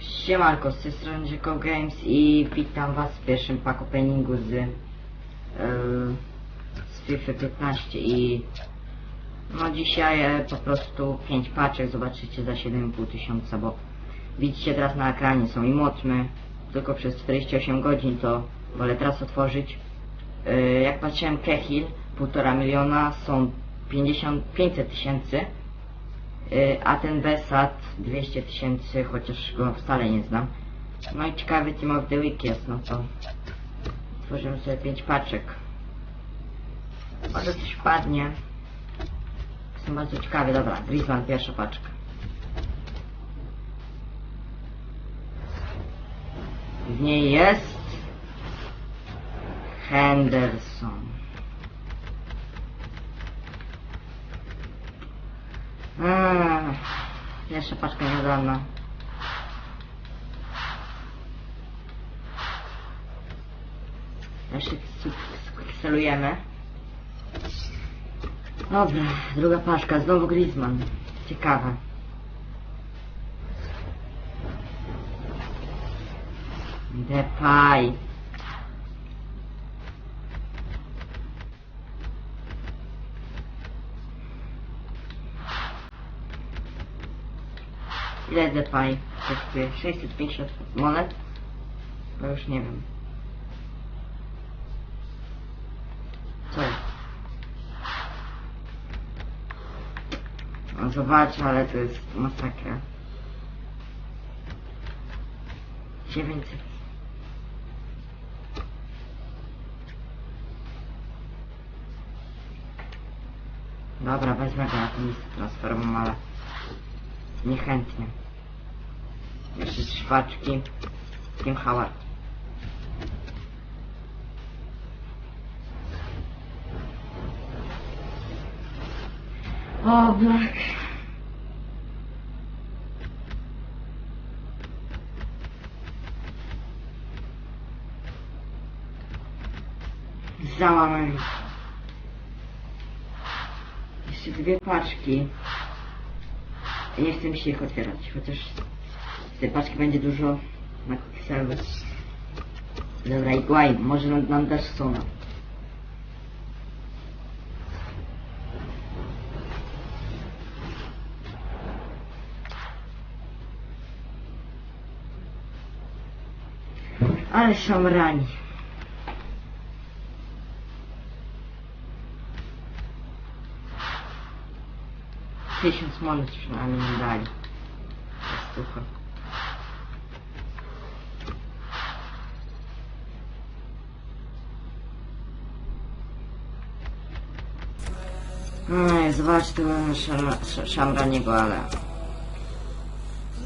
Siemanko, z tej strony Games i witam was w pierwszym pack openingu z, yy, z FIFA 15 i no dzisiaj e, po prostu 5 paczek zobaczycie za 7,5 tysiąca, bo widzicie teraz na ekranie są i mocne, tylko przez 48 godzin to wolę teraz otworzyć. Yy, jak patrzyłem Kehil, 1,5 miliona są 50, 500 tysięcy. Y, a ten Besat 200 tysięcy, chociaż go wcale nie znam. No i ciekawy Team of the Week jest, no to tworzymy sobie 5 paczek. Może coś wpadnie. Jestem bardzo ciekawy, dobra, Griezmann pierwsza paczka. W niej jest Henderson. Eee, Jeszcze paczka nieudana. Jeszcze celujemy. Dobra, druga paczka, znowu Griezmann. Ciekawe. Depay. Ile Depay kosztuje? 650 monet? No już nie wiem. Co? No zobacz, ale to jest masakra. 900. Dobra, wezmę go na tą listę transferową, ale niechętnie. Jeszcze trzy paczki. Tim Howard. O, Black. Załamaj. Jeszcze dwie paczki. Nie chcę mi się ich otwierać, chociaż z tej paczki będzie dużo na serwer. Dobra, Iguain, może nam, dasz sona. Ale szamrani. Tysiąc monet przynajmniej mi dali. Super. No, zobacz tego szam- sz- szamraniego, ale...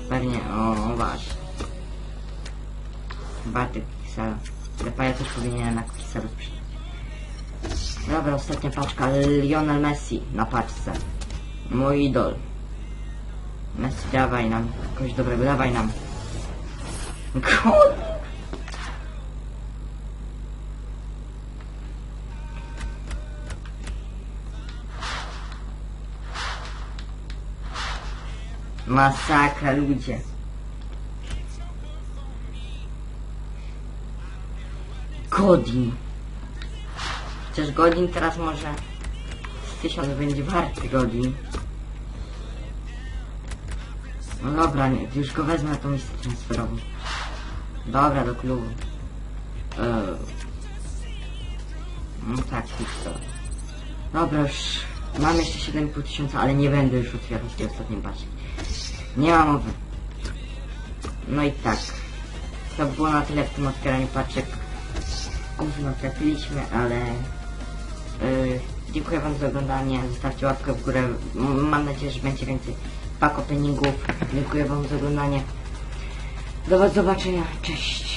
Pewnie, o, właśnie. Bartek Kisela. Lepa ja też powinienem na Kiselu przyjść. Dobra, ostatnia paczka. Lionel Messi na paczce. Mój idol. Messi, dawaj nam. Kogoś dobrego, dawaj nam. Kurde. Masakra, ludzie. Godin. Chociaż godzin teraz może z tysiąc będzie warty godzin. No dobra, nie, już go wezmę na tą listę transferową. Dobra, do klubu. Eee. No tak, to. Dobra, już mam jeszcze 7,5 tysiąca, ale nie będę już otwierać tej ostatniej paczki. Nie ma mowy. No i tak. To było na tyle w tym otwieraniu paczek. Gówno trafiliśmy, ale... Yy, dziękuję wam za oglądanie. Zostawcie łapkę w górę. M- Mam nadzieję, że będzie więcej pack openingów. Dziękuję wam za oglądanie. Do zobaczenia. Cześć.